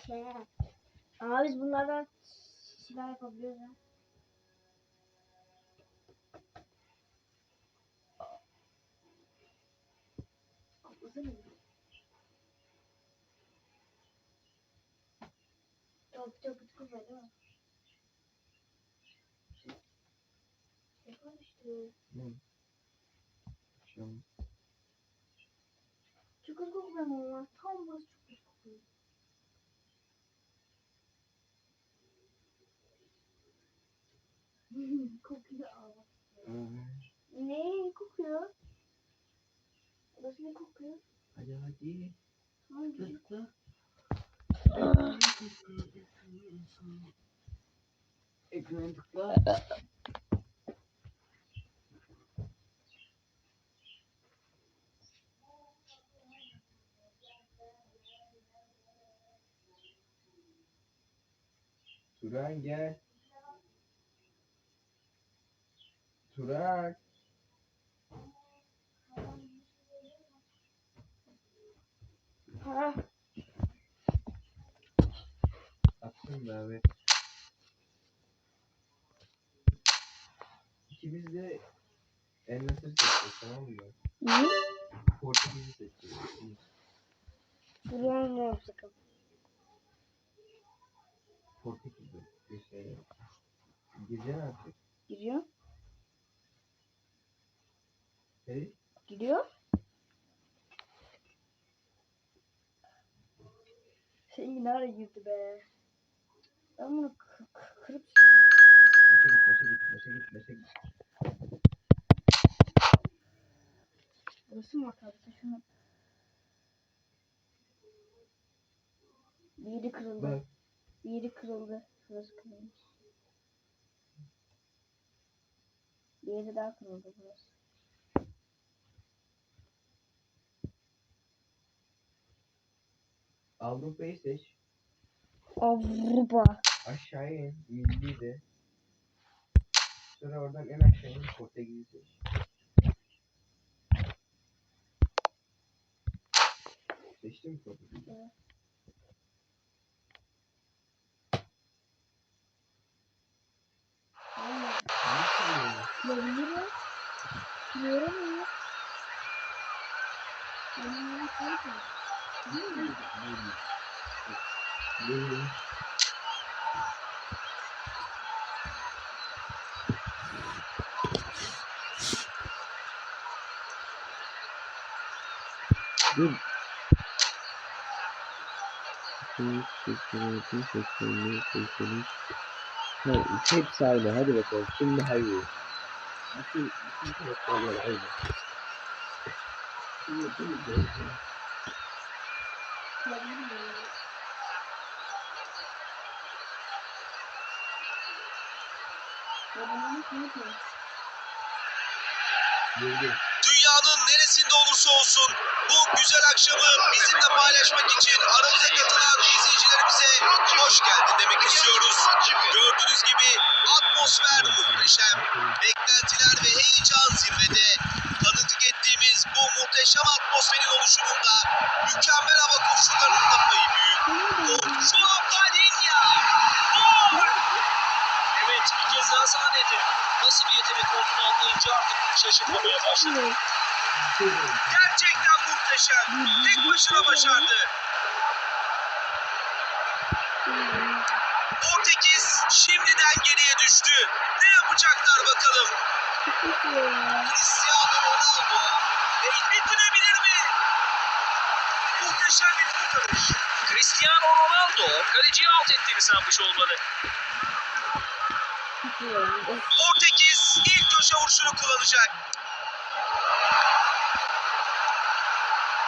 şey. Aa biz bunlardan silah yapabiliyoruz ha. Mu? Çok çok var değil mi? Ne konuştu? Ne? Çok kötü kokuyor ama tam burası kötü kokuyor. Kokuyor. Evet. Ne kokuyor? Burası ne kokuyor? Hadi hadi. Hangi? Tıkla. Ekran tıkla. Turan gel. Turan. Ha. Attım da abi. İkimiz de El Nasır seçeceğiz tamam mı? Ne? Portekiz'i seçeceğiz. ikimiz. Duruyorum sakın. Portekiz'i. Gireceksin artık. Giriyor. Hey. Giriyor. Şey nereye girdi be? Ben bunu kı- kı- kırıp Maça git, maça git, maça git, maça git. Burası mı hatalıysa şunu. Bir yeri kırıldı. Bak. Bir yeri kırıldı. Burası kırılmış. Bir yeri daha kırıldı burası. Avrupa'yı seç. Avrupa. Aşağıya in. Milli de. Sonra oradan en aşağı in. Portekiz'i seç. Seçtin mi Portekiz'i? Evet. Aynen. Ne söylüyorsun? Olabilir Biliyorum ya. Benim ne kaldı? Değil mi? Milli. Dur. 86, 80, 80. Ha, hepsi aynı. Hadi bakalım. Şimdi hayır. Bütün, bütün karakterler aynı. Şimdi bunu göreceğim. Olabilir Dünyanın neresinde olursa olsun bu güzel akşamı bizimle paylaşmak için aramıza katılan izleyicilerimize hoş geldin demek istiyoruz. Gördüğünüz gibi atmosfer muhteşem, beklentiler ve heyecan zirvede. Tanıklık ettiğimiz bu muhteşem atmosferin oluşumunda mükemmel hava koşullarının da payı büyük. Şu an Dalinya. Gol! Kez daha sahnede. Nasıl bir yetenek olduğunu anlayınca artık şaşırmamaya başladı. Gerçekten muhteşem. Tek başına başardı. Portekiz şimdiden geriye düştü. Ne yapacaklar bakalım? Cristiano Ronaldo bitirebilir mi? Muhteşem bir kurtarış. Cristiano Ronaldo kaleciyi alt ettiğini sanmış olmalı. Portekiz ilk köşe vuruşunu kullanacak.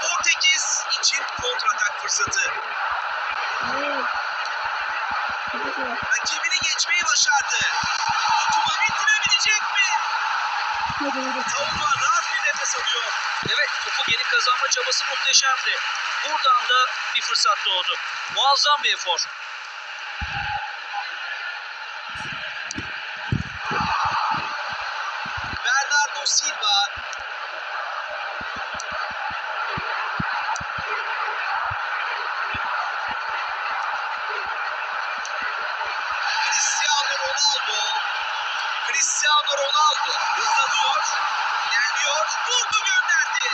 Portekiz için kontratak fırsatı. Rakibini geçmeyi başardı. Tutumu bitirebilecek mi? Savunma rahat bir nefes alıyor. Evet topu geri kazanma çabası muhteşemdi. Buradan da bir fırsat doğdu. Muazzam bir efor. Vurdu gönderdi.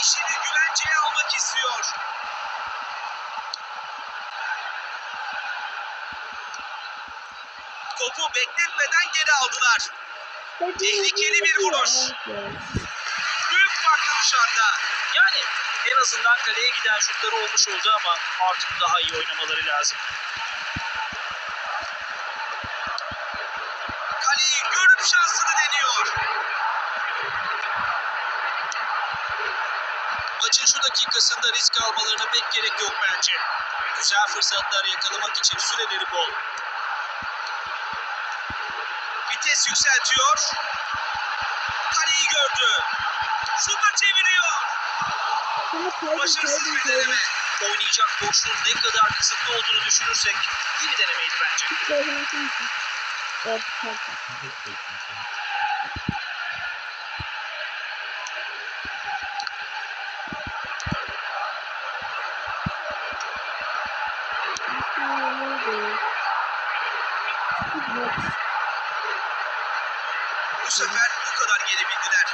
İşini güvenceye almak istiyor. Topu bekletmeden geri aldılar. Tehlikeli bir vuruş. Büyük farklı dışarıda. Yani en azından kaleye giden şutları olmuş oldu ama artık daha iyi oynamaları lazım. Kaleyi görüp şansını deniyor. Maçın şu dakikasında risk almalarına pek gerek yok bence. Güzel fırsatlar yakalamak için süreleri bol. Vites yükseltiyor. Kaleyi gördü. Şuta çeviriyor. Başarısız bir deneme. Oynayacak boşluğun ne kadar kısıtlı olduğunu düşünürsek iyi bir denemeydi bence. Evet, Bu sefer bu kadar gelebildiler.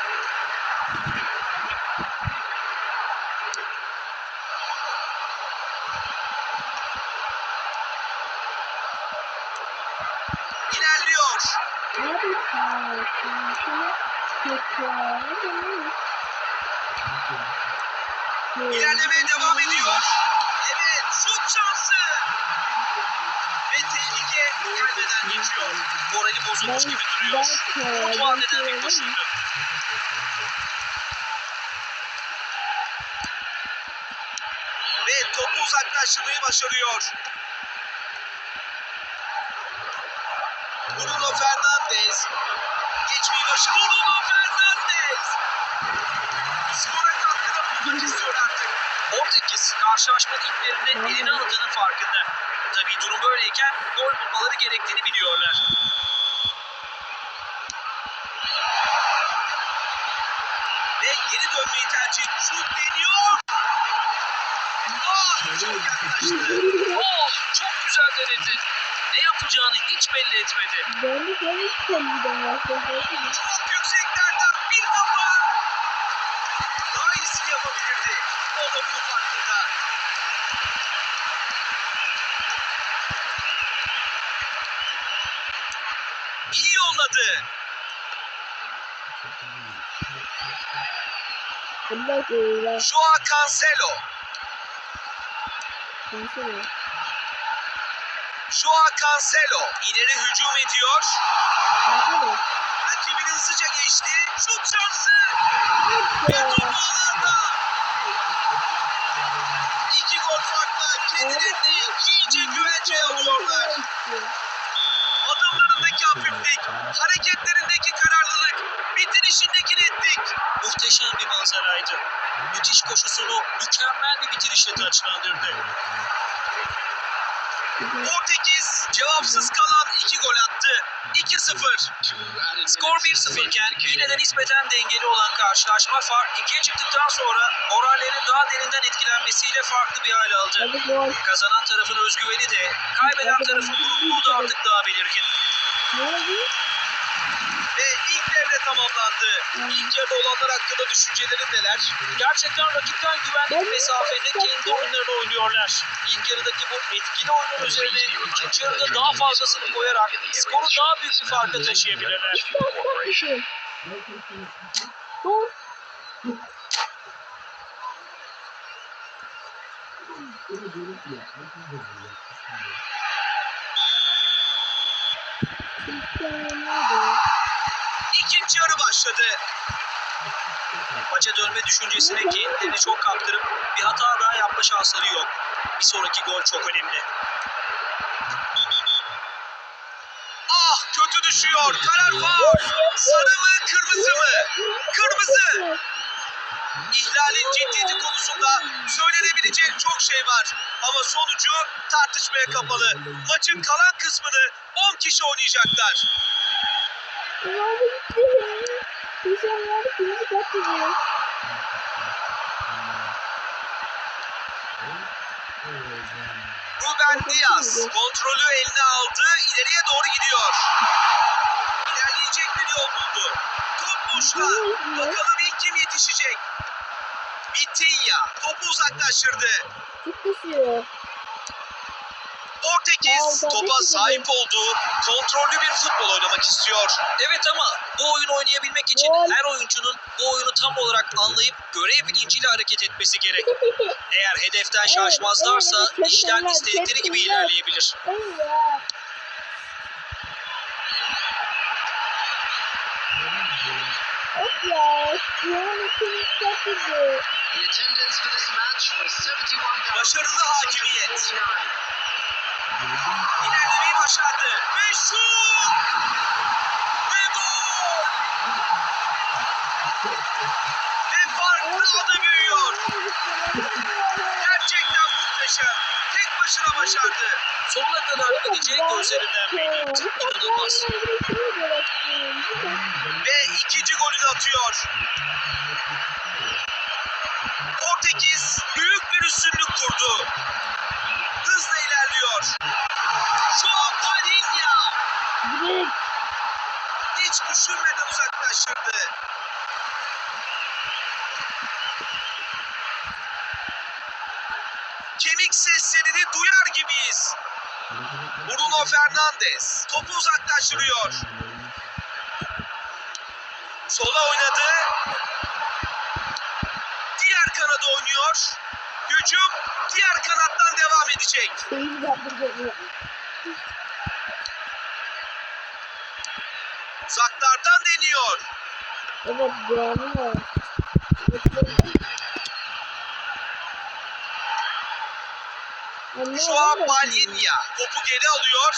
İlerliyor. İlerlemeye devam ediyor. Evet, şut şansı. Ve tehlike gelmeden geçiyor. Morali bozulmuş gibi duruyor. Umut vaat eden bir koşuydu. Ve topu uzaklaştırmayı başarıyor. Bruno Fernandes. Geçmeyi başarıyor. Bruno Fernandes. Skora katkıda bulunmak istiyor artık. Portekiz karşılaşmanın ilklerinde eline aldığının farkında. Tabii durum böyleyken gol bulmaları gerektiğini biliyorlar. Ve geri dönmeyi tercih. Şut deniyor. Ah, çok yaklaştı. Oh çok güzel denedi. Ne yapacağını hiç belli etmedi. Çok yükseklerden bir kafa. Daha iyisini yapabilirdi. O da bunun farkında. İyi yolladı. Joao Cancelo. Joao Cancelo ileri hücum ediyor. Rakibini hızlıca geçti. Şut şansı. Ve topu alanda. İki gol farkla kendilerini iyice güvenceye alıyorlar. Adımlarındaki hafiflik, hareketlerindeki kararlılık, bitirişindeki netlik. Muhteşem bir manzaraydı. Müthiş koşusunu mükemmel bir bitirişle taçlandırdı. Portekiz cevapsız kalan iki gol attı. 2-0. Skor 1-0 iken yine de nispeten dengeli olan karşılaşma fark 2'ye çıktıktan sonra morallerin daha derinden etkilenmesiyle farklı bir hal aldı. Kazanan tarafın özgüveni de, kaybeden tarafın durgunluğu da artık daha belirgin. Ve tamamlandı. İlk yarıda olanlar hakkında düşüncelerin neler? Gerçekten rakipten güvenli mesafede kendi oyunlarını oynuyorlar. İlk yarıdaki bu etkili oyunun üzerine ikinci yarıda daha fazlasını koyarak skoru daha büyük bir farka taşıyabilirler. Dur. İkinci yarı başladı. Maça dönme düşüncesine kendilerini çok kaptırıp bir hata daha yapma şansları yok. Bir sonraki gol çok önemli. Ah kötü düşüyor. Karar faul. Sarı mı kırmızı mı? Kırmızı. İhlalin ciddiyeti konusunda söylenebilecek çok şey var. Ama sonucu tartışmaya kapalı. Maçın kalan kısmını 10 kişi oynayacaklar. Ruben Diaz kontrolü eline aldı. ileriye doğru gidiyor. İlerleyecek bir yol buldu. Top avuçta. Bakalım ilk kim yetişecek? Vitinha topu uzaklaştırdı. Çok düşüyor. Portekiz Ya, topa sahip olduğu kontrollü bir futbol oynamak istiyor. Evet ama bu oyunu oynayabilmek için her oyuncunun bu oyunu tam olarak anlayıp görev bilinciyle hareket etmesi gerek. Eğer hedeften şaşmazlarsa işler istedikleri gibi ilerleyebilir. Hayır ya. Of ya. Yani kim çok güzel. The attendance for this match was 71,000. Başarılı hakimiyet. İlerlemeyi başardı. Ve şut! Ve gol! Ve fark daha da büyüyor. Gerçekten muhteşem. Tek başına başardı. Sonuna kadar gidecek gözlerinden belliydi. İnanılmaz. Ve ikinci golünü atıyor. Portekiz büyük bir üstünlük kurdu. İlerliyor. Joao Palhinha Direkt hiç düşünmeden uzaklaştırdı. Kemik seslerini duyar gibiyiz. Bruno Fernandes topu uzaklaştırıyor. Sola oynadı. Diğer kanada oynuyor. Hücum diğer kanattan devam edecek. Uzaklardan deniyor. Evet canım var. Joao Palhinha topu geri alıyor.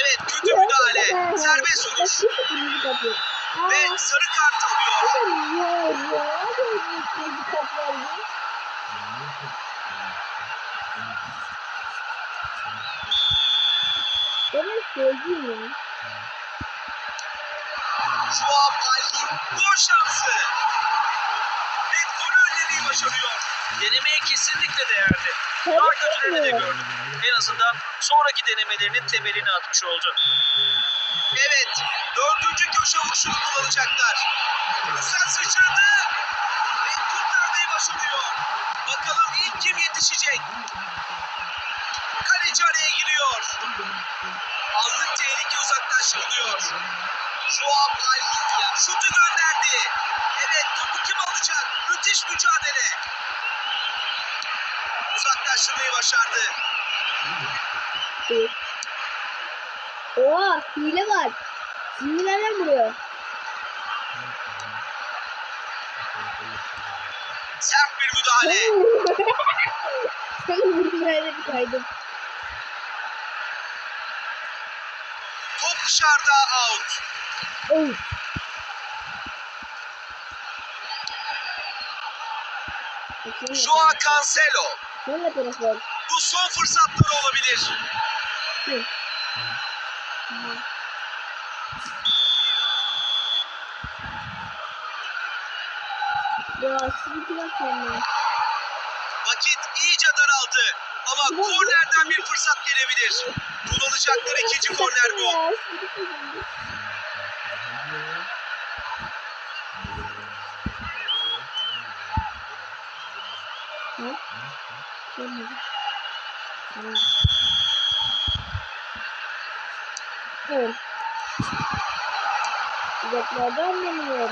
Evet kötü müdahale. Serbest vuruş. Ve sarı kart alıyor. Joao Palhinha gol şansı. Ve golü önlemeyi başarıyor. Denemeye kesinlikle değerdi. Daha kötülerini de gördüm. En azından sonraki denemelerinin temelini atmış oldu. Evet dördüncü köşe vuruşunu kullanacaklar. Güzel sıçradı. Ve kurtarmayı başarıyor. Bakalım ilk kim yetişecek? Kaleci araya giriyor. Anlık tehlike uzaklaştırılıyor. Joao Palhinha şutu gönderdi. Evet topu kim alacak? Müthiş mücadele. Uzaklaştırmayı başardı. Oha hile var. Şimdi nereden vuruyor? Sert bir müdahale. Sen vurmaya da bir kaydım. Top dışarıda out. Oh. Joao Cancelo. Var. Bu son fırsatları olabilir. Ya. Vakit iyice daraldı. Ama kornerden bir fırsat gelebilir. Kullanacakları ikinci korner bu. Evet. Uzaklardan deniyor.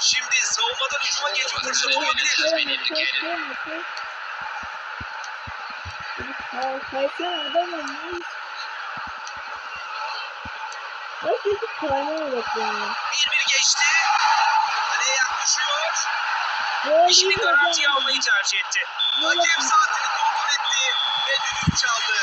Şimdi savunmadan hücuma geçme fırsatı olabilir. Kayseri adam olmuş. Kaynağı bekliyorum. Bir bir geçti. Kaleye yaklaşıyor. İşini garantiye almayı tercih etti. Hakem saatini kontrol etti ve düdüğü çaldı.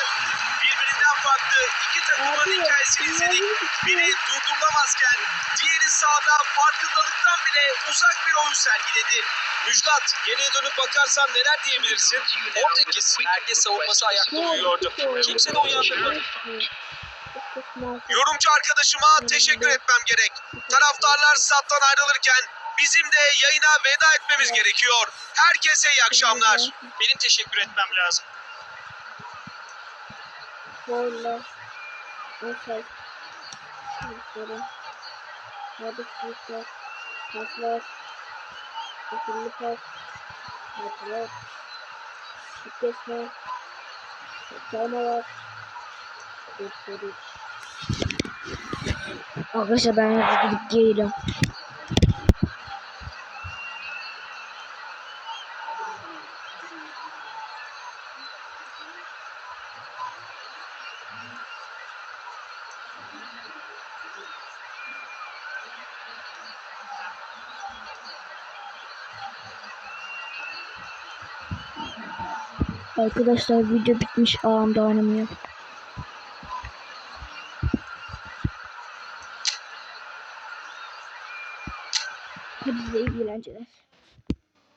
Birbirinden farklı iki takımın hikayesini izledik. Biri durdurulamazken diğeri sahada farkındalıktan bile uzak bir oyun sergiledi. Müjdat geriye dönüp bakarsan neler diyebilirsin? Portekiz herkes savunması ayakta uyuyordu. Kimse de uyanmadı. Yorumcu arkadaşıma teşekkür etmem gerek. Taraftarlar stat'tan ayrılırken bizim de yayına veda etmemiz gerekiyor. Herkese iyi akşamlar. Benim teşekkür etmem lazım. Böyle. Mesela. Şöyle. Hadi çocuklar. Paslar. Akıllı pas. Paslar. Kesme. Çalmalar. Gösteriş. Arkadaşlar ben gidip geliyorum. Arkadaşlar video bitmiş ağam da oynamıyor. Hadi size iyi eğlenceler.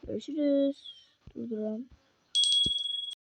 Görüşürüz. Durduralım.